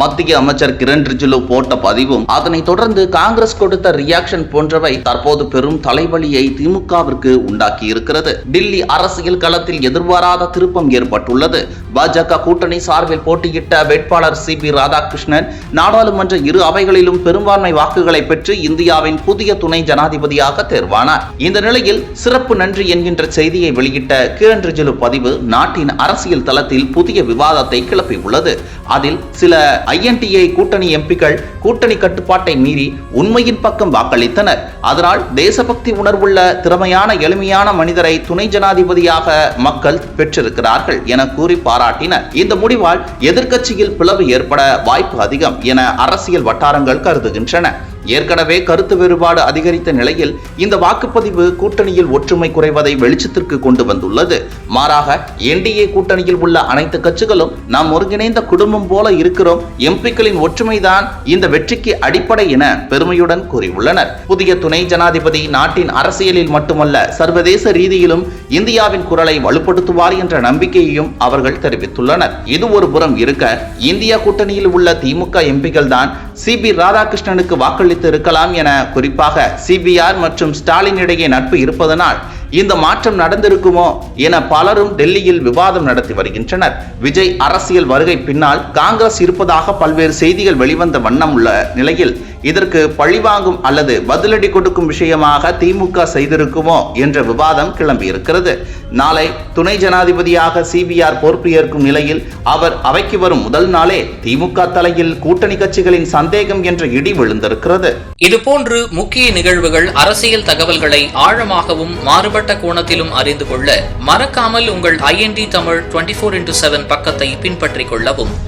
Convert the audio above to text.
மத்திய அமைச்சர் கிரண் ரிஜிலு போட்ட பதிவும் அதனைத் தொடர்ந்து காங்கிரஸ் கொடுத்த ரியாக்ஷன் போன்றவை தற்போது பெரும் தலைவலியை திமுகவிற்கு உண்டாக்கி இருக்கிறது டில்லி அரசியல் களத்தில் எதிர்பாராத திருப்பம் ஏற்பட்டுள்ளது. பாஜக கூட்டணி சார்பில் போட்டியிட்ட வேட்பாளர் சி பி ராதாகிருஷ்ணன் நாடாளுமன்ற இரு அவைகளிலும் பெரும்பான்மை வாக்குகளை பெற்று இந்தியாவின் புதிய துணை ஜனாதிபதியாக தேர்வானார். இந்த நிலையில் சிறப்பு நன்றி என்கின்ற செய்தியை வெளியிட்ட கிரண் ரிஜிலு பதிவு நாட்டின் அரசியல் தளத்தில் புதிய விவாதத்தை கிளப்பியுள்ளது. அதில் சில ஐஎன்டிஏ கூட்டணி எம்பிக்கள் கூட்டணி கட்டுப்பாட்டை மீறி உண்மையின் பக்கம் வாக்களித்தனர். அதனால் தேசபக்தி உணர்வுள்ள திறமையான எளிமையான மனிதரை துணை ஜனாதிபதியாக மக்கள் பெற்றிருக்கிறார்கள் என கூறி பாராட்டினர். இந்த முடிவால் எதிர்க்கட்சியில் பிளவு ஏற்பட வாய்ப்பு அதிகம் என அரசியல் வட்டாரங்கள் கருதுகின்றன. ஏற்கனவே கருத்து வேறுபாடு அதிகரித்த நிலையில் இந்த வாக்குப்பதிவு கூட்டணியில் ஒற்றுமை குறைவதை வெளிச்சத்திற்கு கொண்டு வந்துள்ளது. மாறாக என்டிஏ கூட்டணியில் உள்ள அனைத்து கட்சிகளும் நாம் ஒருங்கிணைந்த குடும்பம் போல இருக்கிறோம். எம்பிக்களின் ஒற்றுமைதான் இந்த வெற்றிக்கு அடிப்படை என பெருமையுடன் கூறியுள்ளனர். புதிய துணை ஜனாதிபதி நாட்டின் அரசியலில் மட்டுமல்ல சர்வதேச ரீதியிலும் இந்தியாவின் குரலை வலுப்படுத்துவார் என்ற நம்பிக்கையையும் அவர்கள் தெரிவித்துள்ளனர். இது ஒரு புறம் இருக்க இந்தியா கூட்டணியில் உள்ள திமுக எம்பிக்கள் தான் சி பி ராதாகிருஷ்ணனுக்கு வாக்களித்து இருக்கலாம் என குறிப்பாக சிபிஆர் மற்றும் ஸ்டாலின் இடையே நட்பு இருப்பதனால் இந்த மாற்றம் நடந்திருக்குமோ என பலரும் டெல்லியில் விவாதம் நடத்தி வருகின்றனர். விஜய் அரசியல் வருகை பின்னால் காங்கிரஸ் இருப்பதாக பல்வேறு செய்திகள் வெளிவந்த வண்ணம் உள்ள நிலையில் இதற்கு பழிவாங்கும் அல்லது பதிலடி கொடுக்கும் விஷயமாக திமுக செய்திருக்குமோ என்ற விவாதம் கிளம்பியிருக்கிறது. நாளை துணை ஜனாதிபதியாக சிபிஆர் பொறுப்பு ஏற்கும் நிலையில் அவர் அவைக்கு வரும் முதல் நாளே திமுக தலையில் கூட்டணி கட்சிகளின் சந்தேகம் என்ற இடி விழுந்திருக்கிறது. இதுபோன்று முக்கிய நிகழ்வுகள் அரசியல் தகவல்களை ஆழமாகவும் மாறுபட்ட கோணத்திலும் அறிந்து கொள்ள மறக்காமல் உங்கள் IND Tamil twenty four into seven பக்கத்தை பின்பற்றிக் கொள்ளவும்.